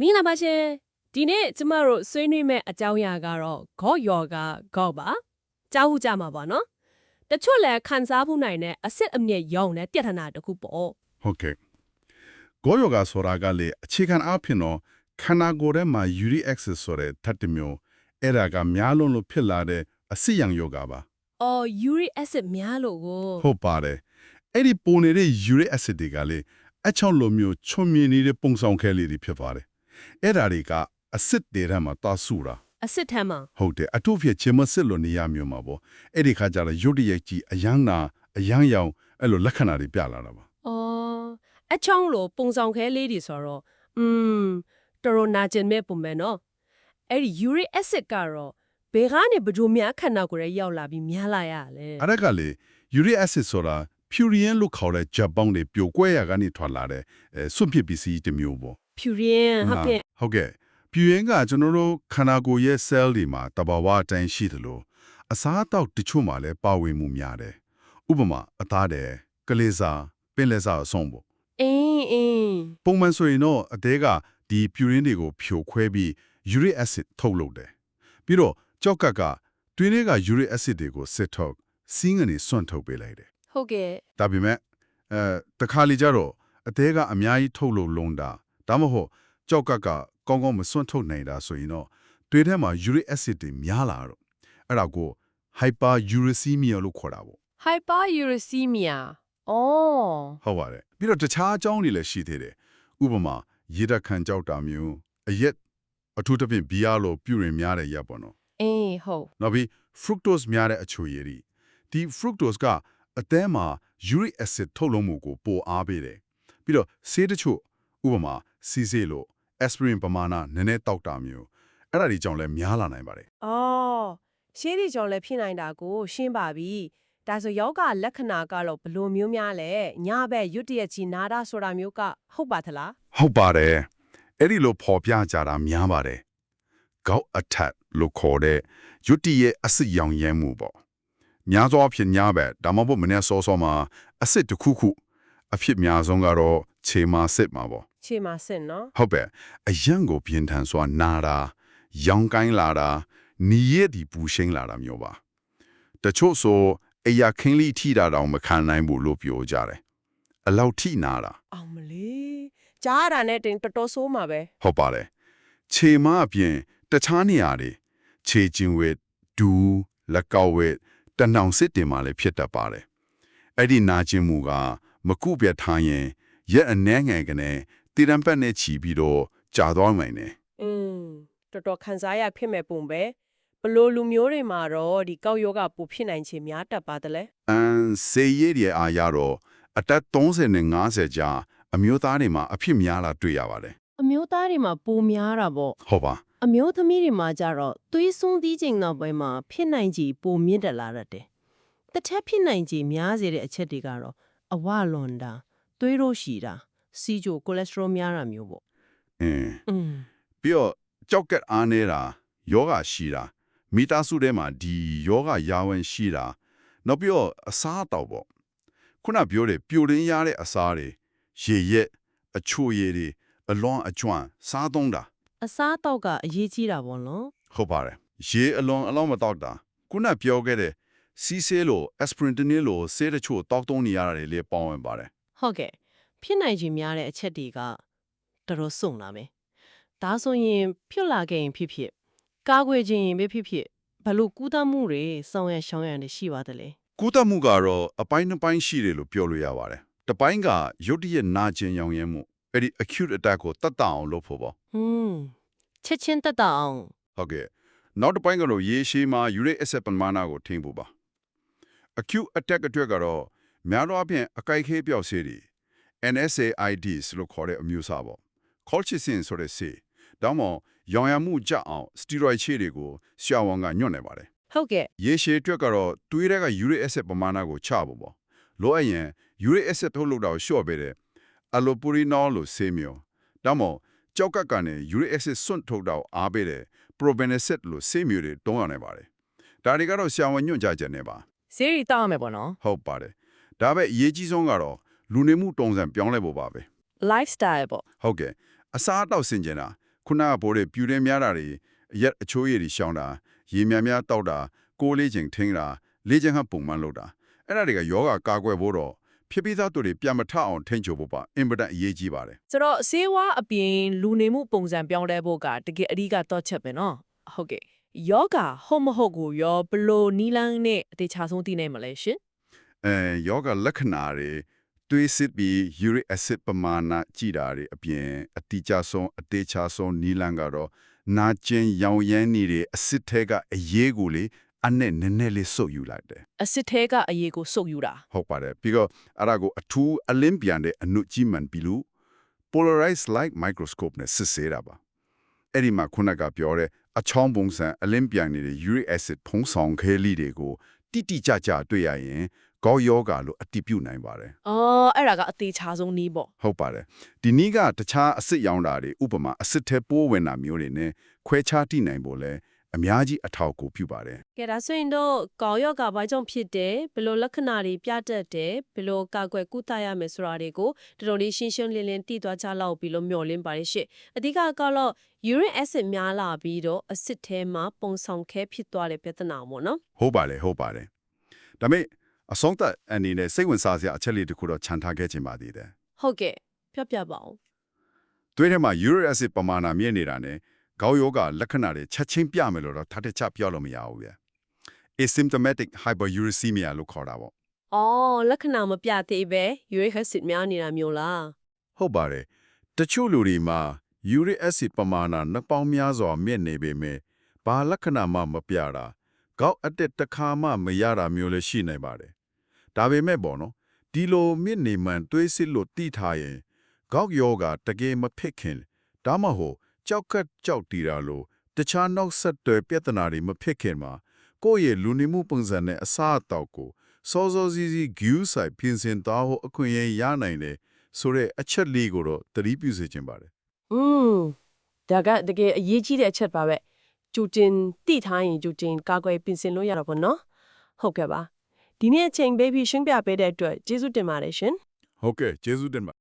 မင်္ဂလာပါရှင်ဒီနေ့ကျမတို့ဆွေးနွေးမဲ့အကြောင်းအရာကတော့ဂေါ့ယောဂဂေါ့ပါကြားဟုကြမှာပါနော်တချို့လည်းခံစားမှုနိုင်တဲ့အစစ်အမြစ်ရောင်တဲ့ပြဿနာတစ်ခုပေါ့ဟုတ်ကဲ့ကိုယောဂါဆိုတာကလေအခြေခံအဖြစ်တော့ခန္ဓာကိုယ်ထဲမှာ uric acid ဆိုတဲ့ဓာတ်တစ်မျိုးအဲ့ဒါကများလုံးလို့ဖြစ်လာတဲ့အဆီယံယောဂါပါအော် uric acid များလို့ကိုဟုတ်ပါတယ်အဲ့ဒီပုံနေတဲ့ uric acid တွေကလေအချောင်းလိုမျိုးချွန်မြင်နေတဲ့ပုံဆောင်ခဲလေးတွေဖြစ်ပါတယ် အဲ့ဒါတွေကအစစ်တွေထဲမှာတာဆူတာအစစ်ထမ်းမှာဟုတ်တယ်အထုဖြစ်ချင်းမစစ်လို့နေရမျိုးမှာပေါ့အဲ့ဒီခါကျတော့ရုတ်တရက်ကြီးအယမ်းနာအယမ်းရောင်အဲ့လိုလက္ခဏာတွေပြလာတာပါအော်အချောင်းလို့ပုံဆောင်ခဲလေးတွေဆိုတော့อืมတော်တော်နာကျင်မဲ့ပုံပဲနော်အဲ့ဒီ uric acid ကတော့ဘယ်ကနေဘယ်လိုများခန္ဓာကိုယ်ရဲ့ရောက်လာပြီးများလာရလဲအဲ့ဒါကလေ uric acid ဆိုတာ purine လို့ခေါ်တဲ့ဂျပန်တွေပြိုကွဲရကနေထွက်လာတဲ့အဲစွန့်ပစ်ပစ္စည်းတစ်မျိုးပေါ့ purine ဟုတ်ကဲ့ဟုတ်ကဲ့ purine ကကျွန်တော်တို့ခန္ဓာကိုယ်ရဲ့ cell တွေမှာတဘာဝအတိုင်းရှိတယ်လို့အစားအသောက်တချို့မှာလည်းပါဝင်မှုများတယ်ဥပမာအသားတယ်ကလေးစားပင်လယ်စားအဆုံးပေါ့အင်းအင်းပုံမှန်ဆိုရင်တော့အသေးကဒီ purine တွေကိုဖြိုခွဲပြီး uric acid ထုတ်လုပ်တယ်ပြီးတော့ကြောက်ကကတွင်းထဲက uric acid တွေကိုစစ်ထုတ်စီးငနေစွန့်ထုတ်ပေးလိုက်တယ်ဟုတ်ကဲ့ဒါပေမဲ့အဲတခါလေကြတော့အသေးကအများကြီးထုတ်လို့လုံးတာ ဒါမှမဟုတ်ကြောက်ကကကောင်းကောင်းမစွန့်ထုတ်နိုင်တာဆိုရင်တော့တွေထဲမှာ uric acid တွေများလာတော့အဲ့ဒါကို hyperuricemia လို့ခေါ်တာပေါ့ hyperuricemia အော်ဟုတ်ပါတယ်ပြီးတော့တခြားအကြောင်းတွေလည်းရှိသေးတယ်ဥပမာရေဓာတ်ခံကြောက်တာမျိုးအရက်အထူးသဖြင့်ဘီယာလိုပြုရင်များတဲ့ရက်ပေါ့နော်အေးဟုတ်နောက်ပြီး fructose များတဲ့အချိုရည်တွေဒီ fructose ကအသည်းမှာ uric acid ထုတ်လုပ်မှုကိုပိုအားပေးတယ်ပြီးတော့ဆေးတချို့ ဥပမာစီစေးလို့ aspirin ပမာဏနည်းနည်းတောက်တာမျိုးအဲ့ဒါတွေကြောင့်လည်းများလာနိုင်ပါတယ်အော်ရှင်းဒီကြောင့်လည်းဖြစ်နိုင်တာကိုရှင်းပါပြီဒါဆိုယောဂလက္ခဏာကတော့ဘယ်လိုမျိုးများလဲညဘက်ရွတ်တရက်ကြီးနာတာဆိုတာမျိုးကဟုတ်ပါသလားဟုတ်ပါတယ်အဲ့ဒီလိုပေါ်ပြကြတာများပါတယ်ကောက်အထက်လို့ခေါ်တဲ့ရွတ်တီရဲ့အစစ်ရောင်ရဲမှုပေါ့များသောအားဖြင့်ညာဘက်ဒါမှမဟုတ်မနေ့စောစောမှာအစစ်တစ်ခုခုအဖြစ်များဆုံးကတော့ခြေမာစစ်မှာပေါ့ ခြေမှာစစ်နော်ဟုတ်ပဲအရန်ကိုပြင်းထန်စွာနာတာရောင်ကိုင်းလာတာနီးရည်ဒီပူရှင်းလာတာမျိုးပါတချို့ဆိုအရာခင်းလိထိတာတောင်မခံနိုင်ဘူးလို့ပြောကြတယ်အလောက်ထိနာတာအောင်မလေးကြားရတာနဲ့တင်တော်တော်ဆိုးမှာပဲဟုတ်ပါတယ်ခြေမအပြင်တခြားနေရာတွေခြေကျင်ဝက်ဒူးလက်ကောက်ဝက်တနှောင်စစ်တင်မှလည်းဖြစ်တတ်ပါတယ်အဲ့ဒီနာကျင်မှုက မကုပြတ်ထားရင်ရက်အနှဲငယ်ကနေ တည်တံပတ်နဲ့ချီပြီးတော့ကြာသွားနိုင်တယ်อืมတော်တော်ခံစားရဖြစ်မဲ့ပုံပဲဘလို့လူမျိုးတွေမှာတော့ဒီကောက်ယောဂပူဖြစ်နိုင်ခြင်းများတတ်ပါတယ်လေအန်စေရည်ရဲ့အားရတော့အသက်30နဲ့50ကြာအမျိုးသားတွေမှာအဖြစ်များလာတွေ့ရပါတယ်အမျိုးသားတွေမှာပိုများတာပေါ့ဟုတ်ပါအမျိုးသမီးတွေမှာကြတော့သွေးစွန်းသီးချိန်နောက်ပိုင်းမှာဖြစ်နိုင်ကြီးပိုမြင့်တက်လာတတ်တယ်။တစ်ထက်ဖြစ်နိုင်ကြီးများစေတဲ့အချက်တွေကတော့အဝလွန်တာသွေးရိုးရှည်တာ စီဂျိုကိုလက်စထရောများတာမျိုးပေါ့အင်း။อืมပြီးတော့ကြောက်ကက်အားနေတာယောဂရှိတာမိသားစုထဲမှာဒီယောဂရာဝင်ရှိတာနောက်ပြီးတော့အစားအသောက်ပေါ့ခုနပြောတဲ့ပြိုရင်းရတဲ့အစားတွေရေရက်အချိုရည်တွေအလွန်အကျွမ်းစားသုံးတာအစားအသောက်ကအရေးကြီးတာပေါ့နော်ဟုတ်ပါတယ်ရေအလွန်အလွန်မတောက်တာခုနပြောခဲ့တဲ့စီဆေးလို aspirin တနည်းလိုဆေးတချို့တောက်သုံးနေရတာတွေလည်းပေါဝင်ပါတယ်။ဟုတ်ကဲ့ ဖြစ်နိုင်ကြီးများတဲ့အချက်တွေကတော်တော်စုံလာမယ်။ဒါဆိုရင်ဖြစ်လာခဲ့ရင်ဖြစ်ဖြစ်ကာကွယ်ခြင်းရင်ပဲဖြစ်ဖြစ်ဘလို့ကူးသမှုတွေစောင်းရရှောင်းရနေရှိပါတယ်လေကုသမှုကတော့အပိုင်းနှစ်ပိုင်းရှိတယ်လို့ပြောလို့ရပါတယ်တစ်ပိုင်းကရုတ်တရက်နာကျင်ရောင်ရဲမှုအဲ့ဒီ acute attack ကိုတတ်တအောင်လုပ်ဖို့ပေါ့။ဟွန်းချက်ချင်းတက်တာအောင်ဟုတ်ကဲ့နောက်တစ်ပိုင်းကတော့ရေရှည်မှာ uric acid ပမာဏကိုထိန်းဖို့ပါ acute attack အတွက်ကတော့များသောအားဖြင့်အကိုက်ခဲပြောက်ဆေးတွေ NSAIDs လို့ခေါ်တဲ့အမျိုးအစားပေါ့ colchicine ဆိုတဲ့ဆေးဒါမှမဟုတ်ရောင်ရမှုကြအောင် steroid ချေတွေကိုဆရာဝန်ကညွှန်နေပါတယ်ဟုတ်ကဲ့ရေရှည်အတွက်ကတော့သွေးထဲက uric acid ပမာဏကိုချဖို့ပေါ့လိုအပ်ရင် uric acid ထုတ်လုပ်တာကိုလျှော့ပေးတယ် allopurinol လို့ဆေးမျိုးဒါမှမဟုတ်ကြောက်ကပ်ကနေ uric acid စွန့်ထုတ်တာကိုအားပေးတယ် probenecid လို့ဆေးမျိုးတွေတုံးရနိုင်ပါတယ်ဒါတွေကတော့ဆရာဝန်ညွှန်ကြားချက်နဲ့ပါဆေးရီတောက်ရမယ်ပေါ့နော်ဟုတ်ပါတယ်ဒါပဲအရေးကြီးဆုံးကတော့ လူနေမှုတုံးစံပြောင်းလဲဖို့ပါပဲ lifestyle ပေါ့ဟုတ်ကဲ့အစားအသောက်ဆင်ကျင်တာခုနကပိုးတဲ့ပြူတဲ့များတာတွေအရက်အချိုးရည်တွေရှောင်းတာရေများများတောက်တာကိုယ်လေးချိန်ထင်းတာလေးချိန်ဟပုံမှန်လုပ်တာအဲ့ဒါတွေကယောဂကာကွယ်ဖို့တော့ဖြစ်ပြီးသားသူတွေပြန်မထအောင်ထိန်းချုပ်ဖို့ပါအင်ပဒန်အရေးကြီးပါတယ်ဆိုတော့ဆေးဝါးအပြင်လူနေမှုပုံစံပြောင်းလဲဖို့ကတကယ်အဓိကတော့ချက်ပဲနော်ဟုတ်ကဲ့ယောဂဟုတ်မဟုတ်ကိုရောဘလို့နီလန်းနဲ့အသေးချာဆုံးသိနိုင်မလဲရှင်အဲယောဂလက္ခဏာတွေ တွေးစစ်ပြီး uric acid ပမာဏကြည်တာတွေအပြင်အတိအကျဆုံးအသေးချာဆုံးနီလန်ကတော့နာကျင်ရောင်ရမ်းနေတဲ့အစစ်ထဲကအရေးကိုလေအနဲ့နည်းနည်းလေးစုပ်ယူလိုက်တယ်အစစ်သေးကအရေးကိုစုပ်ယူတာဟုတ်ပါတယ်ပြီးတော့အဲ့ဒါကိုအထူးအလင်းပြန်တဲ့အနုကြည့်မှန်ပြီလို့ polarized light microscope နဲ့စစ်ဆေးတာပါအဲ့ဒီမှာခုနကပြောတဲ့အချောင်းပုံစံအလင်းပြန်နေတဲ့ uric acid ဖုံးဆောင်ခဲလေးတွေကိုတိတိကျကျတွေ့ရရင် ကောက်ယောဂါလို့အတိပြုနိုင်ပါတယ်အော်အဲ့ဒါကအသေးချာဆုံးနီးပေါ့ဟုတ်ပါတယ်ဒီနည်းကတခြားအစစ်ရောင်တာတွေဥပမာအစစ်ထဲပိုးဝင်တာမျိုးတွေနဲ့ခွဲခြားတိနိုင်ဖို့လဲအများကြီးအထောက်အကူပြုပါတယ်ကဲဒါဆိုရင်တော့ကောင်းရောဂါဘာကြောင့်ဖြစ်တယ်ဘယ်လိုလက္ခဏာတွေပြတတ်တယ်ဘယ်လိုကာကွယ်ကုသရမယ်ဆိုတာတွေကိုတော်တော်လေးရှင်းရှင်းလင်းလင်းသိသွားကြလောက်ပြီးလို့မျှော်လင့်ပါတယ်ရှင့်အဓိကကတော့ uric acid များလာပြီးတော့အစစ်ထဲမှာပုံဆောင်ခဲဖြစ်သွားတဲ့ပြဿနာပေါ့နော်ဟုတ်ပါတယ်ဟုတ်ပါတယ်ဒါပေမဲ့ အဆုံးသက်အနေနဲ့စိတ်ဝင်စားစရာအချက်လေးတစ်ခုတော့ခြံထားခဲ့ခြင်းပါသေးတယ်ဟုတ်ကဲ့ပြပြပါအောင်သွေးထဲမှာ uric acid ပမာဏမြင့်နေတာနဲ့ကောက်ယောဂလက္ခဏာတွေချက်ချင်းပြမယ်လို့တော့ထားတဲ့ချပြောလို့မရဘူးဗျ asymptomatic hyperuricemia လို့ခေါ်တာပေါ့အော်လက္ခဏာမပြသေးပဲ uric acid များနေတာမျိုးလားဟုတ်ပါတယ်တချို့လူတွေမှာ uric acid ပမာဏနှစ်ပေါင်းများစွာမြင့်နေပေမဲ့ဘာလက္ခဏာမှမပြတာကောက်အတက်တစ်ခါမှမရတာမျိုးလည်းရှိနိုင်ပါတယ် ဒါပေမဲ့ပေါ့နော်ဒီလိုမြင့်နေမှန်တွေးစစ်လို့တိထားရင်ကောက်ယောဂတကယ်မဖြစ်ခင်ဒါမှမဟုတ်ကြောက်ကတ်ကြောက်တီတာလို့တခြားနောက်ဆက်တွဲပြဿနာတွေမဖြစ်ခင်မှာကိုယ့်ရဲ့လူနေမှုပုံစံနဲ့အစားအသောက်ကိုစောစောစီးစီးဂူးဆိုင်ပြင်ဆင်သွားဖို့အခွင့်အရေးရနိုင်တယ်ဆိုတော့အချက်လေးကိုတော့သတိပြုစေချင်ပါတယ်อืมဒါကတကယ်အရေးကြီးတဲ့အချက်ပါပဲကြူတင်တိထားရင်ကြူတင်ကာကွယ်ပြင်ဆင်လို့ရတော့ဗောနော်ဟုတ်ကဲ့ပါ ဒီနေ့အချိန်ပေးပြီးရှင်းပြပေးတဲ့အတွက်ကျေးဇူးတင်ပါတယ်ရှင်ဟုတ်ကဲ့ကျေးဇူးတင်ပါ